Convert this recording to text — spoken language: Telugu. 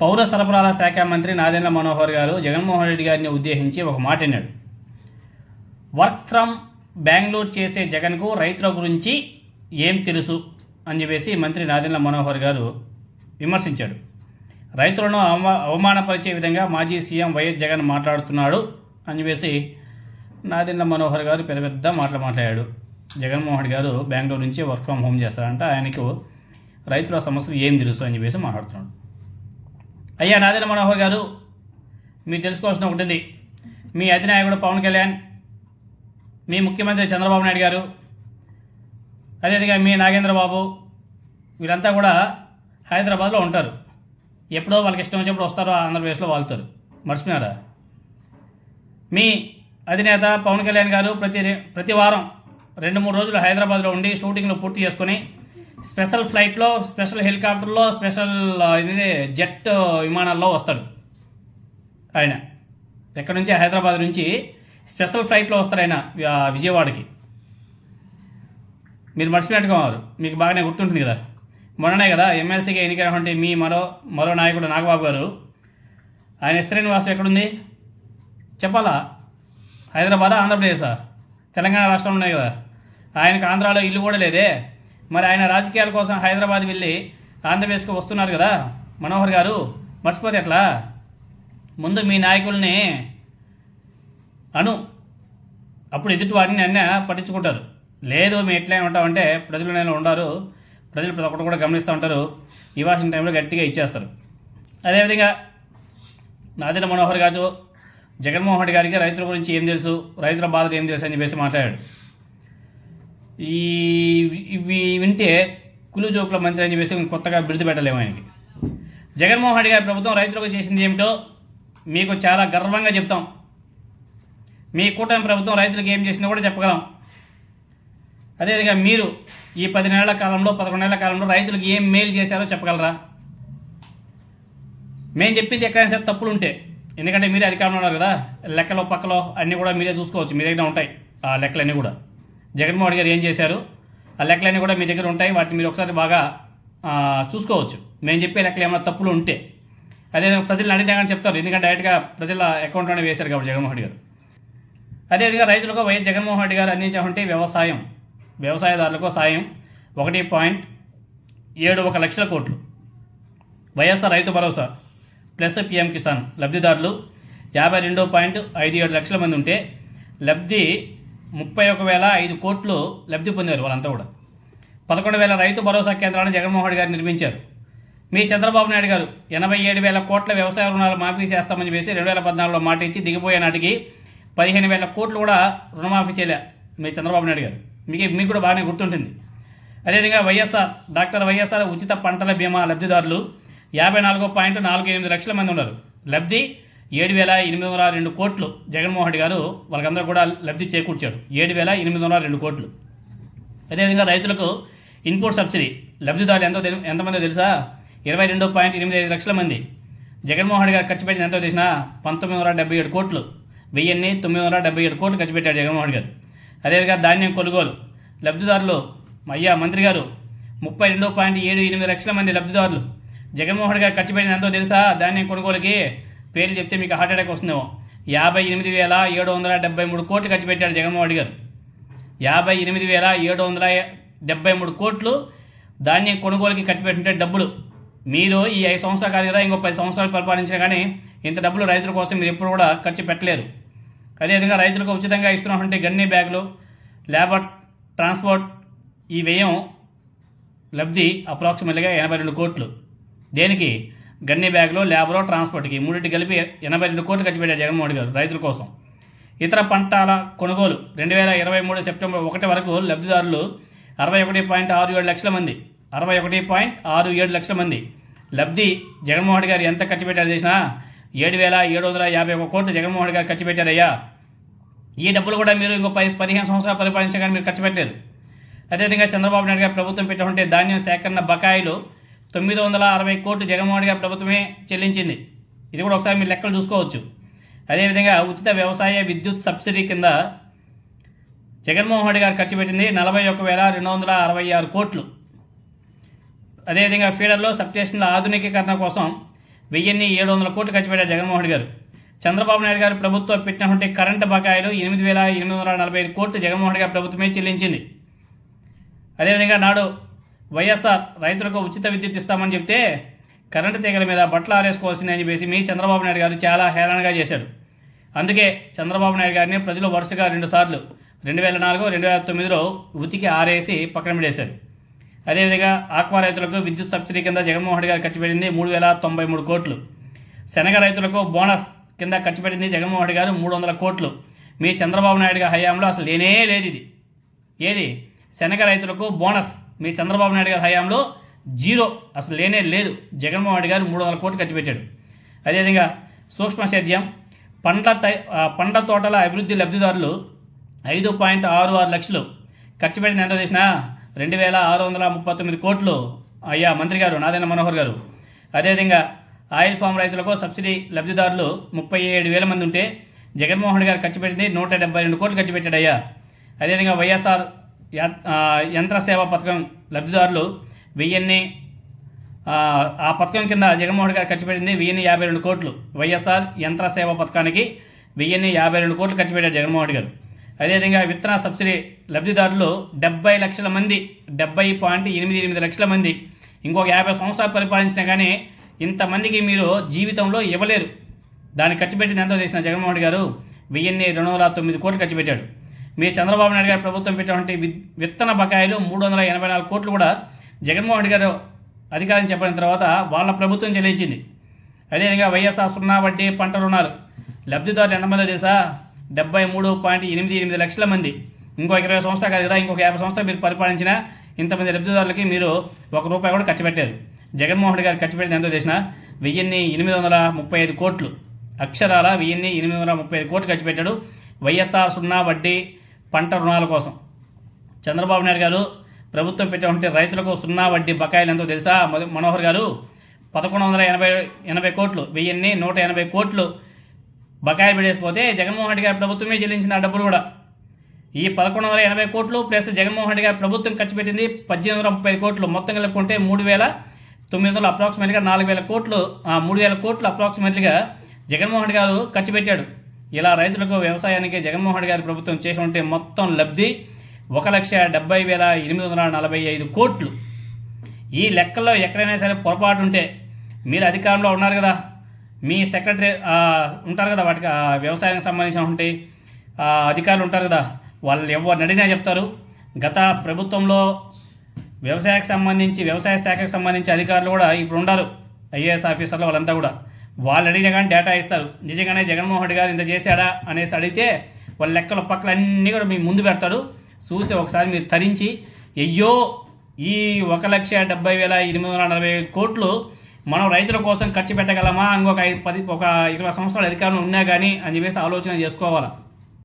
పౌర సరఫరాల శాఖ మంత్రి నాదెండ్ల మనోహర్ గారు జగన్మోహన్ రెడ్డి గారిని ఉద్దేశించి ఒక మాట అన్నాడు. వర్క్ ఫ్రమ్ బెంగళూరు చేసే జగన్కు రైతుల గురించి ఏం తెలుసు? అని చెప్పేసి మంత్రి నాదెండ్ల మనోహర్ గారు విమర్శించాడు. రైతులను అవమా అవమానపరిచే విధంగా మాజీ సీఎం వైఎస్ జగన్ మాట్లాడుతున్నాడు అని చెప్పేసి నాదెండ్ల మనోహర్ గారు పెద్ద పెద్ద మాటలు మాట్లాడాడు. జగన్మోహన్ గారు బెంగళూరు నుంచి వర్క్ ఫ్రమ్ హోమ్ చేస్తారంట. ఆయనకు రైతుల సమస్యలు ఏం తెలుసు అని చెప్పేసి మాట్లాడుతున్నాడు. అయ్యా నాదెండ్ల మనోహర్ గారు మీరు తెలుసుకోవాల్సిన ఒకటి ఉంది. మీ అధినాయకుడు పవన్ కళ్యాణ్ మీ ముఖ్యమంత్రి చంద్రబాబు నాయుడు గారు అదేవిధంగా మీ నాగేంద్ర బాబు వీరంతా కూడా హైదరాబాద్లో ఉంటారు. ఎప్పుడో వాళ్ళకి ఇష్టం వచ్చినప్పుడు వస్తారో ఆంధ్రప్రదేశ్లో వాళ్తారు. మర్చిపోయారా మీ అధినేత పవన్ కళ్యాణ్ గారు ప్రతి ప్రతి వారం రెండు మూడు రోజులు హైదరాబాద్లో ఉండి షూటింగ్లు పూర్తి చేసుకొని స్పెషల్ ఫ్లైట్లో స్పెషల్ హెలికాప్టర్లో స్పెషల్ ఇది జెట్ విమానాల్లో వస్తాడు ఆయన. ఎక్కడి నుంచి? హైదరాబాద్ నుంచి స్పెషల్ ఫ్లైట్లో వస్తారు ఆయన విజయవాడకి. మీరు మర్చిపోయినట్టుగా ఉన్నారు. మీకు బాగానే గుర్తుంటుంది కదా. మొన్ననే కదా ఎమ్మెల్సీగా ఎన్నికైనటువంటి మీ మరో మరో నాయకుడు నాగబాబు గారు. ఆయన శ్రీనివాసం నివాసం ఎక్కడుంది? చెప్పాలా? హైదరాబాద్? ఆంధ్రప్రదేశా? తెలంగాణ రాష్ట్రం ఉన్నాయి కదా. ఆయనకు ఆంధ్రాలో ఇల్లు కూడా లేదే. మరి ఆయన రాజకీయాల కోసం హైదరాబాద్ వెళ్ళి ఆంధ్రప్రదేశ్కి వస్తున్నారు కదా? మనోహర్ గారు మర్చిపోతే ఎట్లా? ముందు మీ నాయకుల్ని అను. అప్పుడు ఎదుటి వారిని అన్న పట్టించుకుంటారు. లేదు మేము ఎట్లా ఉంటామంటే ప్రజలు నేను ఉండారు. ప్రజలు ప్రతి ఒక్కటి కూడా గమనిస్తూ ఉంటారు. ఇవాసిన టైంలో గట్టిగా ఇచ్చేస్తారు. అదేవిధంగా నాదిన మనోహర్ గారు జగన్మోహన్ రెడ్డి గారికి రైతుల గురించి ఏం తెలుసు? రైతుల బాధలు ఏం తెలుసు అని చెప్పేసి మాట్లాడాడు. ఈ ఇవి వింటే కులు జోకుల మంత్రి అని చెప్పేసి కొత్తగా బిరుదు పెట్టలేము ఆయనకి. జగన్మోహన్ రెడ్డి గారి ప్రభుత్వం రైతులకు చేసింది ఏమిటో మీకు చాలా గర్వంగా చెప్తాం. మీ కూటమి ప్రభుత్వం రైతులకు ఏం చేసిందో కూడా చెప్పగలం. అదేవిధంగా మీరు ఈ పది నెలల కాలంలో పదకొండు నెలల కాలంలో రైతులకు ఏం మేలు చేశారో చెప్పగలరా? మేము చెప్పింది ఎక్కడైనా సరే తప్పులు ఉంటే. ఎందుకంటే మీరే అధికారంలో ఉన్నారు కదా. లెక్కలో పక్కలో అన్నీ కూడా మీరే చూసుకోవచ్చు. మీ దగ్గర ఉంటాయి. ఆ లెక్కలన్నీ కూడా. జగన్మోహన్ గారు ఏం చేశారు? ఆ లెక్కలన్నీ కూడా మీ దగ్గర ఉంటాయి. వాటిని మీరు ఒకసారి బాగా చూసుకోవచ్చు. మేము చెప్పే లెక్కలు ఏమైనా తప్పులు ఉంటే. అదే ప్రజలు అడిగినా చెప్తారు. ఎందుకంటే డైరెక్ట్గా ప్రజల అకౌంట్లోనే వేశారు కాబట్టి జగన్మోహన్ రెడ్డి గారు అదేవిధంగా రైతులకు వైఎస్ జగన్మోహన్ రెడ్డి గారు అందించేటువంటి వ్యవసాయం వ్యవసాయదారులకు సాయం ఒకటి పాయింట్ ఏడు ఒక లక్షల కోట్లు. వైఎస్ఆర్ రైతు భరోసా ప్లస్ పిఎం కిసాన్ లబ్ధిదారులు యాభై రెండు పాయింట్ ఐదు ఏడు లక్షల మంది ఉంటే లబ్ధి ముప్పై ఒక వేల ఐదు కోట్లు లబ్ధి పొందారు వాళ్ళంతా కూడా. పదకొండు వేల రైతు భరోసా కేంద్రాలను జగన్మోహన్ గారు నిర్మించారు. మీ చంద్రబాబు నాయుడు గారు ఎనభై ఏడు వేల కోట్ల వ్యవసాయ రుణాలు మాఫీ చేస్తామని చెప్పేసి రెండు వేల పద్నాలుగులో మాట ఇచ్చి దిగిపోయే నాటికి పదిహేను వేల కోట్లు కూడా రుణమాఫీ చేయలే మీ చంద్రబాబు నాయుడు గారు. మీకు మీకు కూడా బాగానే గుర్తుంటుంది. అదేవిధంగా వైఎస్ఆర్ డాక్టర్ వైఎస్ఆర్ ఉచిత పంటల బీమా లబ్ధిదారులు యాభై నాలుగు పాయింట్ నాలుగు ఎనిమిది లక్షల మంది ఉన్నారు. లబ్ధి ఏడు వేల ఎనిమిది వందల రెండు కోట్లు జగన్మోహన్ రెడ్డి గారు వాళ్ళకందరూ కూడా లబ్ధి చేకూర్చాడు ఏడు వేల ఎనిమిది వందల రెండు కోట్లు. అదేవిధంగా రైతులకు ఇన్పుట్ సబ్సిడీ లబ్ధిదారులు ఎంతో ఎంతమందో తెలుసా? ఇరవై రెండు పాయింట్ ఎనిమిది ఐదు లక్షల మంది. జగన్మోహన్ రెడ్డి గారు ఖర్చు పెట్టిన ఎంతో తెలిసినా పంతొమ్మిది వందల డెబ్బై ఏడు కోట్లు. వెయ్యిన్ని తొమ్మిది వందల డెబ్బై ఏడు కోట్లు ఖర్చు పెట్టాడు జగన్మోహన్ రెడ్డి గారు. అదేవిధంగా ధాన్యం కొనుగోలు లబ్ధిదారులు అయ్యా మంత్రి గారు ముప్పై రెండు పాయింట్ ఏడు ఎనిమిది లక్షల మంది లబ్ధిదారులు. జగన్మోహన్ రెడ్డి గారు ఖర్చు పెట్టిన ఎంతో తెలుసా? ధాన్యం కొనుగోలుకి పేర్లు చెప్తే మీకు హార్ట్ అటాక్ వస్తుందేమో. యాభై ఎనిమిది వేల ఏడు వందల డెబ్బై మూడు కోట్లు ఖర్చు పెట్టాడు జగన్మోహన్ రెడ్డి గారు. యాభై ఎనిమిది వేల ఏడు వందల డెబ్బై మూడు కోట్లు ధాన్యం కొనుగోలుకి ఖర్చు పెట్టింటే డబ్బులు. మీరు ఈ ఐదు సంవత్సరాలు కాదు కదా ఇంకో పది సంవత్సరాలు పరిపాలించినా కానీ ఇంత డబ్బులు రైతుల కోసం మీరు ఎప్పుడు కూడా ఖర్చు పెట్టలేరు. అదేవిధంగా రైతులకు ఉచితంగా ఇస్తున్నటువంటి గన్ని బ్యాగులు లేబర్ ట్రాన్స్పోర్ట్ ఈ వ్యయం లబ్ధి అప్రాక్సిమేట్గా ఎనభై రెండు కోట్లు. దేనికి? గన్ని బ్యాగులు ల్యాబ్లో ట్రాన్స్పోర్ట్కి మూడింటి కలిపి ఎనభై రెండు కోట్లు ఖర్చు పెట్టారు జగన్మోహన్ గారు రైతుల కోసం. ఇతర పంటల కొనుగోలు రెండు వేల ఇరవై మూడు సెప్టెంబర్ ఒకటి వరకు లబ్ధిదారులు అరవై ఒకటి పాయింట్ ఆరు ఏడు లక్షల మంది అరవై ఒకటి పాయింట్ ఆరు ఏడు లక్షల మంది. లబ్ధి జగన్మోహన్ గారు ఎంత ఖర్చు పెట్టారు చేసినా ఏడు వేల ఏడు వందల యాభై ఒక కోట్లు జగన్మోహన్ గారు ఖర్చు పెట్టారయ్యా. ఈ డబ్బులు కూడా మీరు ఇంకో పది పదిహేను సంవత్సరాలు పరిపాలించగానే మీరు ఖర్చు పెట్టలేరు. అదేవిధంగా చంద్రబాబు నాయుడు గారు ప్రభుత్వం పెట్టుకుంటే ధాన్యం సేకరణ బకాయిలు తొమ్మిది వందల అరవై కోట్లు జగన్మోహన్ గారి ప్రభుత్వమే చెల్లించింది. ఇది కూడా ఒకసారి మీరు లెక్కలు చూసుకోవచ్చు. అదేవిధంగా ఉచిత వ్యవసాయ విద్యుత్ సబ్సిడీ కింద జగన్మోహన్ రెడ్డి గారు ఖర్చు పెట్టింది నలభై ఒక వేల రెండు వందల అరవై ఆరు కోట్లు. అదేవిధంగా ఫీడర్లో సబ్స్టేషన్ల ఆధునికీకరణ కోసం వెయ్యిన్ని ఏడు వందల కోట్లు ఖర్చు పెట్టారు జగన్మోహన్ రెడ్డి గారు. చంద్రబాబు నాయుడు గారు ప్రభుత్వం పెట్టినటువంటి కరెంటు బకాయిలు ఎనిమిది వేల ఎనిమిది వందల నలభై ఐదు కోట్లు జగన్మోహన్ రెడ్డి గారు ప్రభుత్వమే చెల్లించింది. అదేవిధంగా నాడు వైఎస్ఆర్ రైతులకు ఉచిత విద్యుత్ ఇస్తామని చెప్తే కరెంటు తీగల మీద బట్టలు ఆరేసుకోవాల్సింది అని చెప్పేసి మీ చంద్రబాబు నాయుడు గారు చాలా హేళనగా చేశారు. అందుకే చంద్రబాబు నాయుడు గారిని ప్రజలు వరుసగా రెండుసార్లు రెండు వేల నాలుగు రెండు వేల తొమ్మిదిలో ఉతికి ఆరేసి పక్కన పడేశారు అదేవిధంగా ఆక్వా రైతులకు విద్యుత్ సబ్సిడీ కింద జగన్మోహన్ రెడ్డి గారు ఖర్చు పెట్టింది మూడు వేల తొంభై మూడు కోట్లు. శనగ రైతులకు బోనస్ కింద ఖర్చు పెట్టింది జగన్మోహన్ రెడ్డి గారు మూడు వందల కోట్లు. మీ చంద్రబాబు నాయుడు గారి హయాంలో అసలు లేనే లేదు ఇది. ఏది? శనగ రైతులకు బోనస్ మీ చంద్రబాబు నాయుడు గారి హయాంలో జీరో అసలు లేనే లేదు. జగన్మోహన్ రెడ్డి గారు మూడు వందల కోట్లు ఖర్చు పెట్టాడు. అదేవిధంగా సూక్ష్మ సేద్యం పండ్ల పండ్ల తోటల అభివృద్ధి లబ్ధిదారులు ఐదు పాయింట్ ఆరు ఆరు లక్షలు ఖర్చు పెట్టిన ఎంత చేసినా రెండు వేల ఆరు వందల ముప్పై తొమ్మిది కోట్లు అయ్యా మంత్రి గారు నాదైన మనోహర్ గారు. అదేవిధంగా ఆయిల్ ఫామ్ రైతులకు సబ్సిడీ లబ్ధిదారులు ముప్పై ఏడు వేల మంది ఉంటే జగన్మోహన్ రెడ్డి గారు ఖర్చు పెట్టింది నూట డెబ్బై రెండు కోట్లు ఖర్చు పెట్టాడయ్యా. అదేవిధంగా వైఎస్ఆర్ యంత్ర సేవ పథకం లబ్ధిదారులు వెయ్యిన్ని ఆ, పథకం కింద జగన్మోహన్ గారు ఖర్చు పెట్టింది వెయ్యిన్ని యాభై రెండు కోట్లు. వైఎస్ఆర్ యంత్ర సేవ పథకానికి వెయ్యిన్ని యాభై రెండు కోట్లు ఖర్చు పెట్టారు జగన్మోహన్ గారు. అదేవిధంగా విత్తన సబ్సిడీ లబ్ధిదారులు డెబ్బై లక్షల మంది డెబ్బై పాయింట్ ఎనిమిది ఎనిమిది లక్షల మంది. ఇంకొక యాభై సంవత్సరాలు పరిపాలించినా కానీ ఇంతమందికి మీరు జీవితంలో ఇవ్వలేరు. దాన్ని ఖర్చు పెట్టింది ఎంతో చేసిన జగన్మోహన్ గారు వెయ్యిన్ని రెండు వందల తొమ్మిది కోట్లు ఖర్చు పెట్టాడు. మీ చంద్రబాబు నాయుడు గారి ప్రభుత్వం పెట్టినటువంటి వి- విత్తన బకాయిలు మూడు వందల ఎనభై నాలుగు కోట్లు కూడా జగన్మోహన్ రెడ్డి గారు అధికారం చెప్పిన తర్వాత వాళ్ళ ప్రభుత్వం చెల్లించింది. అదేవిధంగా వైఎస్ఆర్ సున్నా వడ్డీ పంట రుణాలు. లబ్ధిదారులు ఎంతమంది తెలుసా? డెబ్బై మూడు పాయింట్ ఎనిమిది ఎనిమిది లక్షల మంది. ఇంకో ఇరవై సంవత్సరాలు కాదు కదా ఇంకొక యాభై సంవత్సరాలు మీరు పరిపాలించిన ఇంతమంది లబ్ధిదారులకి మీరు ఒక రూపాయి కూడా ఖర్చు పెట్టారు జగన్మోహన్ రెడ్డి గారు ఖర్చు పెట్టింది ఎంతో చేసిన వెయ్యిన్ని ఎనిమిది వందల ముప్పై ఐదు కోట్లు. అక్షరాల వెయ్యిన్ని ఎనిమిది వందల ముప్పై ఐదు కోట్లు ఖర్చు పెట్టాడు. వైఎస్ఆర్ సున్నా వడ్డీ పంట రుణాల కోసం. చంద్రబాబు నాయుడు గారు ప్రభుత్వం పెట్టినటువంటి రైతులకు సున్నా వడ్డీ బకాయిలు ఎంతో తెలుసా? మనోహర్ గారు పదకొండు వందల ఎనభై ఎనభై కోట్లు వెయ్యిన్ని నూట ఎనభై కోట్లు బకాయిలు పెట్టేసిపోతే జగన్మోహన్ రెడ్డి గారి ప్రభుత్వమే చెల్లించింది ఆ డబ్బులు కూడా. ఈ పదకొండు వందల ఎనభై కోట్లు ప్లస్ జగన్మోహన్ రెడ్డి గారి ప్రభుత్వం ఖర్చు పెట్టింది పద్దెనిమిది వందల ముప్పై కోట్లు. మొత్తం కలుపుకుంటే మూడు వేల తొమ్మిది వందలు అప్రాక్సిమేట్గా నాలుగు వేల కోట్లు ఆ, మూడు వేల కోట్లు అప్రాక్సిమేట్లీగా జగన్మోహన్ రెడ్డి గారు ఖర్చు పెట్టాడు. ఇలా రైతులకు వ్యవసాయానికి జగన్మోహన్ గారి ప్రభుత్వం చేసి ఉంటే మొత్తం లబ్ధి ఒక లక్ష డెబ్బై వేల ఎనిమిది వందల నలభై ఐదు కోట్లు. ఈ లెక్కల్లో ఎక్కడైనా సరే పొరపాటు ఉంటే మీరు అధికారంలో ఉన్నారు కదా. మీ సెక్రటరీ ఉంటారు కదా వాటికి వ్యవసాయానికి సంబంధించినటువంటి ఆ, అధికారులు ఉంటారు కదా. వాళ్ళు ఎవరు అడిగినా చెప్తారు. గత ప్రభుత్వంలో వ్యవసాయకు సంబంధించి వ్యవసాయ శాఖకు సంబంధించి అధికారులు కూడా ఇప్పుడు ఉన్నారు ఐఏఎస్ ఆఫీసర్లు వాళ్ళంతా కూడా. వాళ్ళు అడిగినా కానీ డేటా ఇస్తారు. నిజంగానే జగన్మోహన్ రెడ్డి గారు ఇంత చేశాడా అనేసి అడిగితే వాళ్ళ లెక్కల పక్కల అన్నీ కూడా మీ ముందు పెడతాడు. చూసి ఒకసారి మీరు తరించి అయ్యో ఈ ఒక లక్ష డెబ్బై వేల ఎనిమిది వందల నలభై ఐదు కోట్లు మనం రైతుల కోసం ఖర్చు పెట్టగలమా? ఇంకొక ఐదు పది ఒక ఇరవై సంవత్సరాల అధికారంలో ఉన్నా కానీ అని చెప్పేసి ఆలోచన చేసుకోవాలా.